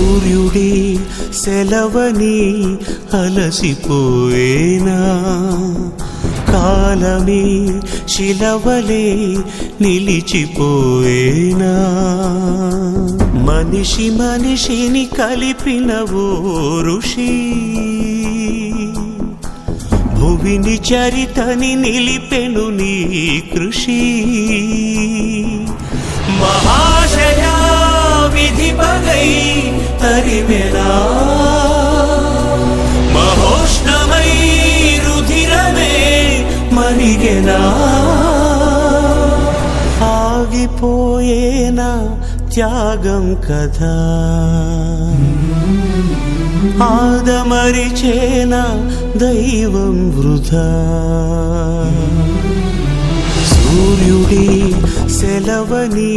సూర్యుడే సెలవని అలసిపోయేనా? కాలమే శిలవలే నిలిచిపోయేనా? మనిషి మనిషిని కలిపిన ఓ ఋషి భువిని చరితని నిలిపెను నీ కృషి. మరిగెనా ఆగిపోయేనా త్యాగం కదా ఆదమరిచేన దైవం వృధా? సూర్యుడి సెలవని